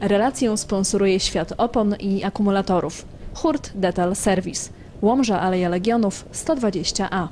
Relację sponsoruje Świat Opon i Akumulatorów. Hurt Detal Service. Łomża Aleja Legionów 120A.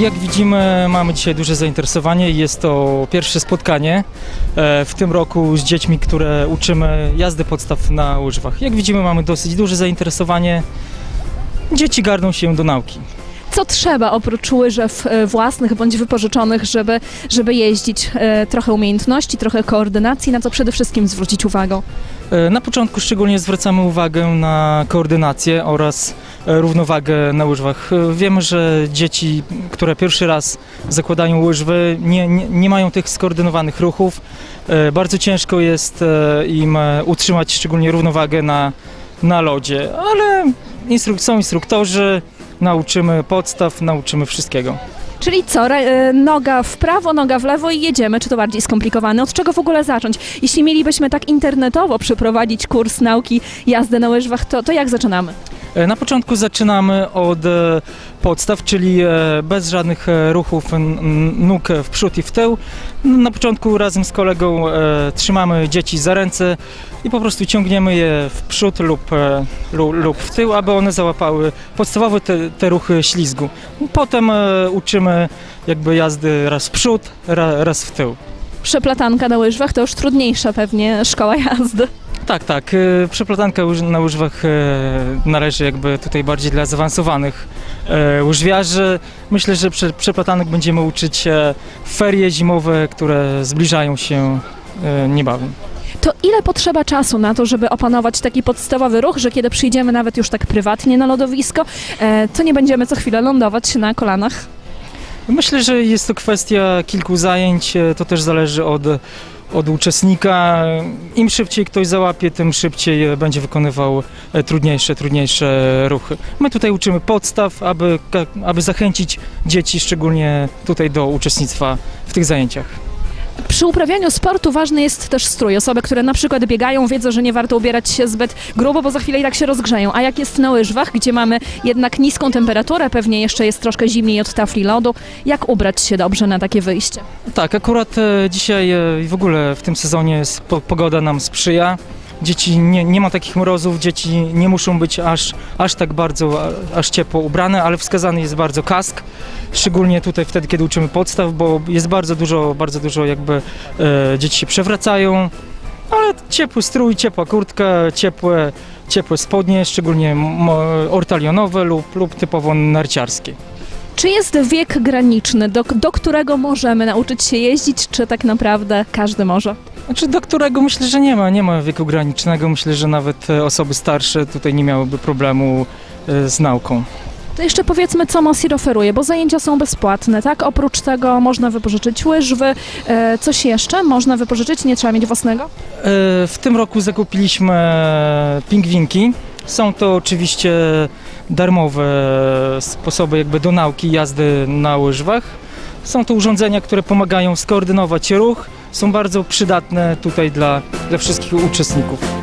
Jak widzimy, mamy dzisiaj duże zainteresowanie i jest to pierwsze spotkanie e, w tym roku z dziećmi, które uczymy jazdy podstaw na łyżwach. Jak widzimy, mamy dosyć duże zainteresowanie. Dzieci garną się do nauki. Co trzeba oprócz łyżew e, własnych bądź wypożyczonych, żeby, żeby jeździć? E, Trochę umiejętności, trochę koordynacji, na co przede wszystkim zwrócić uwagę? E, Na początku szczególnie zwracamy uwagę na koordynację oraz równowagę na łyżwach. Wiemy, że dzieci, które pierwszy raz zakładają łyżwy, nie, nie, nie mają tych skoordynowanych ruchów. Bardzo ciężko jest im utrzymać szczególnie równowagę na, na lodzie, ale instruk- są instruktorzy, nauczymy podstaw, nauczymy wszystkiego. Czyli co, e, noga w prawo, noga w lewo i jedziemy, czy to bardziej skomplikowane? Od czego w ogóle zacząć? Jeśli mielibyśmy tak internetowo przeprowadzić kurs nauki jazdy na łyżwach, to, to jak zaczynamy? E, Na początku zaczynamy od e, podstaw, czyli e, bez żadnych ruchów nóg w przód i w tył. Na początku razem z kolegą trzymamy dzieci za ręce i po prostu ciągniemy je w przód lub, lu- lub w tył, aby one załapały podstawowe te, te ruchy ślizgu. Potem uczymy jakby jazdy raz w przód, ra, raz w tył. Przeplatanka na łyżwach to już trudniejsza pewnie szkoła jazdy. Tak, tak. e, Przeplatanka łyż- na łyżwach e, należy jakby tutaj bardziej dla zaawansowanych e, łyżwiarzy. Myślę, że prze, przeplatanek będziemy uczyć e, w ferie zimowe, które zbliżają się e, niebawem. To ile potrzeba czasu na to, żeby opanować taki podstawowy ruch, że kiedy przyjdziemy nawet już tak prywatnie na lodowisko, e, to nie będziemy co chwilę lądować na kolanach? Myślę, że jest to kwestia kilku zajęć. e, To też zależy od, od uczestnika. Im szybciej ktoś załapie, tym szybciej e, będzie wykonywał e, trudniejsze, trudniejsze ruchy. My tutaj uczymy podstaw, aby, aby zachęcić dzieci szczególnie tutaj do uczestnictwa w tych zajęciach. Przy uprawianiu sportu ważny jest też strój. Osoby, które na przykład biegają, wiedzą, że nie warto ubierać się zbyt grubo, bo za chwilę i tak się rozgrzeją. A jak jest na łyżwach, gdzie mamy jednak niską temperaturę, pewnie jeszcze jest troszkę zimniej od tafli lodu, jak ubrać się dobrze na takie wyjście? Tak, akurat e, dzisiaj e, i w ogóle w tym sezonie pogoda nam sprzyja. Dzieci nie, nie ma takich mrozów, dzieci nie muszą być aż, aż tak bardzo, aż ciepło ubrane, ale wskazany jest bardzo kask, szczególnie tutaj wtedy, kiedy uczymy podstaw, bo jest bardzo dużo, bardzo dużo jakby e, dzieci się przewracają, ale ciepły strój, ciepła kurtka, ciepłe, ciepłe spodnie, szczególnie ortalionowe lub, lub typowo narciarskie. Czy jest wiek graniczny, do, do którego możemy nauczyć się jeździć, czy tak naprawdę każdy może? Znaczy, do którego myślę, że nie ma, nie ma wieku granicznego. Myślę, że nawet e, osoby starsze tutaj nie miałyby problemu e, z nauką. To jeszcze powiedzmy, co Mosir oferuje, bo zajęcia są bezpłatne, tak? Oprócz tego można wypożyczyć łyżwy, e, coś jeszcze można wypożyczyć, nie trzeba mieć własnego? W tym roku zakupiliśmy pingwinki. Są to oczywiście darmowe sposoby jakby do nauki jazdy na łyżwach. Są to urządzenia, które pomagają skoordynować ruch. Są bardzo przydatne tutaj dla, dla wszystkich uczestników.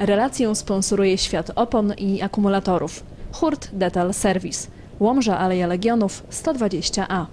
Relację sponsoruje Świat Opon i Akumulatorów. Hurt Detal Service. Łomża Aleja Legionów 120A.